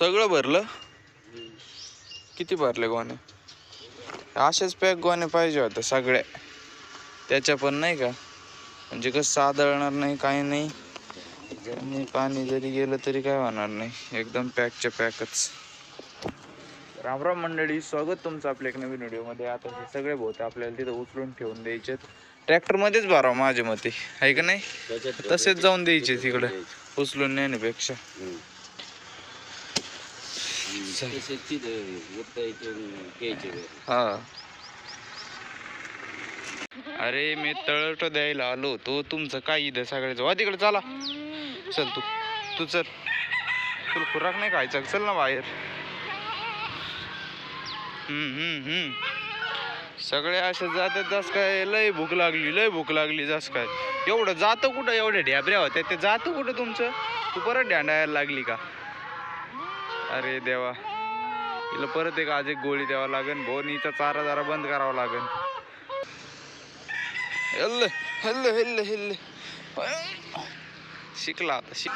सगळं भरलं. किती भरले गोणे? असेच पॅक गोणे पाहिजे होते सगळ्या त्याच्या पण नाही का? म्हणजे कसं सादळणार नाही काही नाही. आणि पाणी जरी गेलं तरी काय होणार नाही. एकदम पॅकच्या पॅकच राम राम मंडळी स्वागत तुमचं आपल्या एक नवीन व्हिडिओमध्ये. आता हे सगळे भोते आपल्याला तिथं उचलून ठेवून द्यायचे ट्रॅक्टरमध्येच भरावं माझ्या मते. आहे का नाही? तसेच जाऊन द्यायचे तिकडे. उचलून नेण्यापेक्षा. हा अरे मी तळट द्यायला आलो होतो तुमचं काय इथं सगळ्याचं वा तिकडे चला चल तू तू चल तुला खुराक नाही खायचा चल ना बाहेर हम्म हम्म हम्म सगळे असे जातात जास काय लय भूक लागली लय भूक लागली जास काय एवढं जातं कुठं एवढे ढ्याबऱ्या होत्या ते जातं कुठं तुमचं तू परत ढ्यांडायला लागली का अरे देवा. तिला परत एक आज एक गोळी द्यावा लागेल भोनीचा चारा जरा बंद करावा लागेल हल्ल हल्ल हल्ल हल्ल. शिकला आता शिक.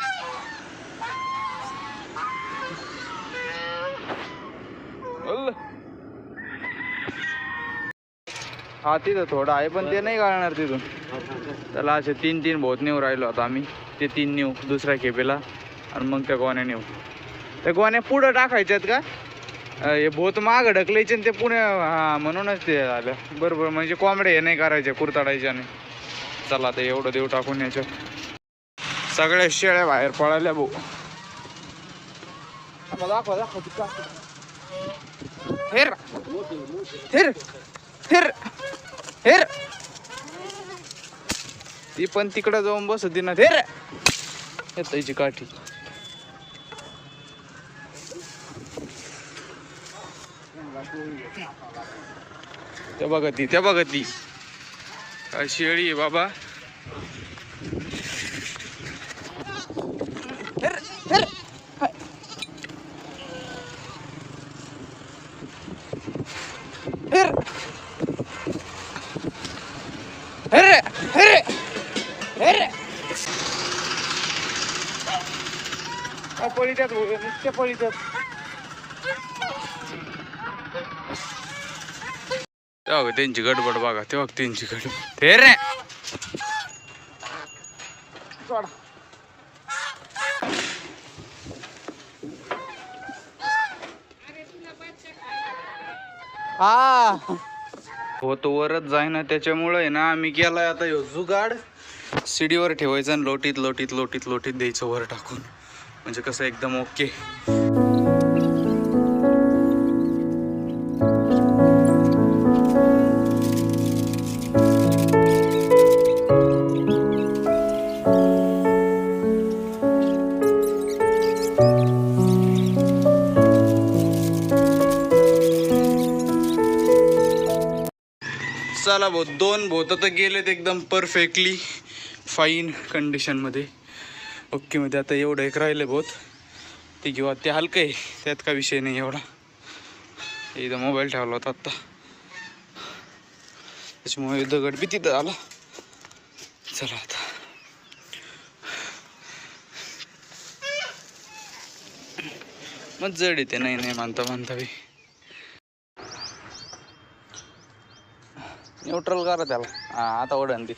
हल्ल. हा तिथं थोडं आहे पण ते नाही काढणार तिथून. त्याला असे तीन तीन भोत नेऊ राहिलो आता आम्ही. ते तीन नेऊ दुसऱ्या खेपेला. आणि मग त्या कोण्या नेऊ. त्या गोण्या पुढं टाकायच्यात का? हे भोत माग ढकलायचे आणि ते पुणे हा म्हणूनच ते झालं बरोबर म्हणजे कोंबडे हे नाही करायचे कुरताडायच्या नाही. चला आता एवढं देऊ टाकून याच्यात. सगळ्या शेळ्या बाहेर पळाल्या भाऊ दाखवा हेर हेर हेर हेर ती पण तिकडं जाऊन बस होती ना हेर येतायची काठी. त्या बघा ती त्या बघा ती. काय शेळी आहे बाबा. हेर, पळीत्यात नुसत्या पळीत्यात तेव्हा त्यांची गडबड बघा तेव्हा त्यांची गडबड. ते रे. हा हो तो वरच जाईना त्याच्यामुळे आहे ना आम्ही गेलाय आता ह्यो जुगाड. सीडीवर ठेवायचं आणि लोटीत लोटीत लोटीत लोटीत द्यायचं वर टाकून. म्हणजे कसं एकदम ओके चला भाऊ दोन भोत तर गेलेत एकदम परफेक्टली फाईन कंडिशनमध्ये ओके मध्ये आता एवढं एक राहिलं भोत. ते किंवा ते हलकं आहे. त्यात का विषय नाही एवढा. एकदा मोबाईल ठेवला होता आत्ता. त्याच्यामुळे दगड बी तिथं आला चला आता. मग जड येते नाही नाही मानता मानता बी. न्यूट्रल करा त्याला. हा आता ओढण ती.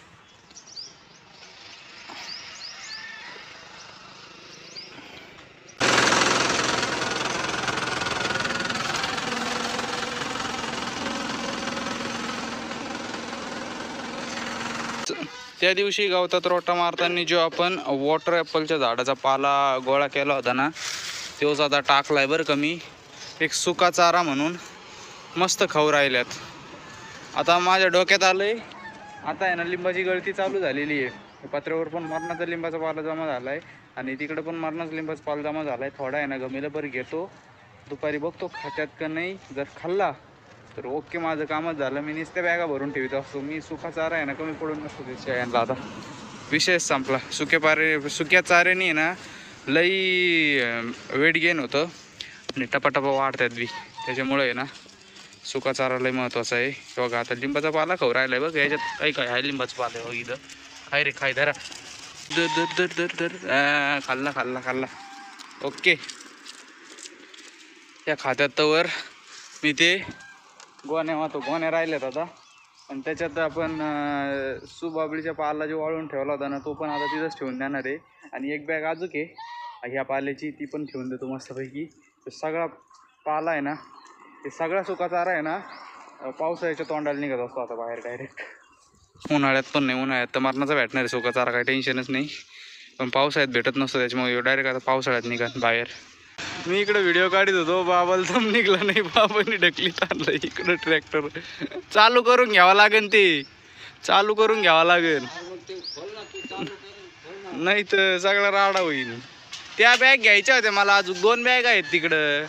त्या दिवशी गवतात रोटा मारताना जो आपण वॉटर ॲपलच्या झाडाचा पाला गोळा केला होता ना तोच आता टाकलाय बरं कमी एक सुका चारा म्हणून. मस्त खाऊ राहिल्यात. आता माझ्या डोक्यात आलंय. आता आहे ना लिंबाची गळती चालू झालेली आहे. पत्र्यावर पण मरणाचा लिंबाचा पाला जमा झालाय. आणि तिकडे पण मरणाचा लिंबाचा पाला जमा झालाय. थोडा आहे ना गमीला बरं घेतो. दुपारी बघतो खात्यात का नाही. जर खाल्ला तर ओके माझं कामच झालं. मी नुसत्या बॅगा भरून ठेवत असतो. मी सुका चारा आहे ना कमी पडून नसतो त्याच्या यांना आता विषय संपला. सुक्या पारे सुक्या चाऱ्याने आहे ना लई वेट गेन होतं. आणि टपाटपा वाढतात बी. त्याच्यामुळे आहे ना सुका चारा लय महत्त्वाचा आहे. बघा आता लिंबाचा पाला खाऊ राहिलाय बघ याच्यात काही काय आहे लिंबाचा पाला आहे बघ इथं. खाय रे खाय धरा. दर दर दर दर दर खाल्ला खाल्ला खाल्ला. ओके. या खात्यात तवर मी ते गोण्या वाहतो गोण्या राहिल्यात आता. आणि त्याच्यात आपण सुबाबळीच्या पाला जो वाळून ठेवला होता ना तो पण आता तिथंच ठेवून देणार आहे. आणि एक बॅग अजूक आहे ह्या पाल्याची ती पण ठेवून देतो मस्तपैकी. सगळा पाला आहे ना ते सगळा सुका चारा आहे ना पावसाळ्याच्या तोंडाला निघत असतो आता बाहेर डायरेक्ट उन्हाळ्यात पण नाही उन्हाळ्यात तर मरणाचा भेटणार आहे सुका चारा काही टेन्शनच नाही. पण पावसाळ्यात भेटत नसतं त्याच्यामुळे डायरेक्ट आता पावसाळ्यात निघत बाहेर. मी इकडे व्हिडिओ काढत होतो बाबाला दम निघला नाही बाबांनी ढकलीत आणलं इकडं ट्रॅक्टर चालू करून घ्यावं लागेल ते. चालू करून घ्यावं लागेल. नाही तर सगळा राडा होईल. त्या बॅग घ्यायच्या होत्या मला अजून दोन बॅग आहेत तिकडं.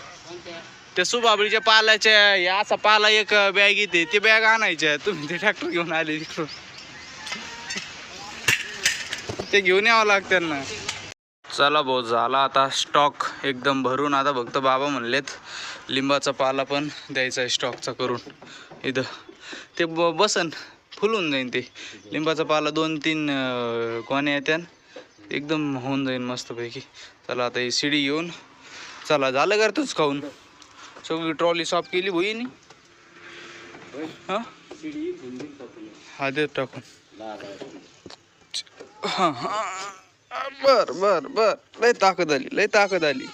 त्या सुबाबळीच्या पालाच्या या असा पाला एक बॅग येते ते बॅग आणायच्या. तुम्ही ते ट्रॅक्टर घेऊन आले तिकडून ते घेऊन यावं लागतं ना चला भाऊ झाला आता स्टॉक एकदम भरून. आता फक्त बाबा म्हणलेत लिंबाचा पाला पण द्यायचा आहे स्टॉकचा करून. इथं. ते ब बसन फुलून जाईन ते. लिंबाचा पाला दोन तीन अं, कोण्या येत्यान एकदम होऊन जाईन मस्तपैकी. चला आता ही शिडी घेऊन. चला झालं कर तूच खाऊन? सगळी ट्रॉली साफ केली होईन हां? हा देत टाकून हा हा। बर बर बर। लय ताकद आली लय ताकद आली।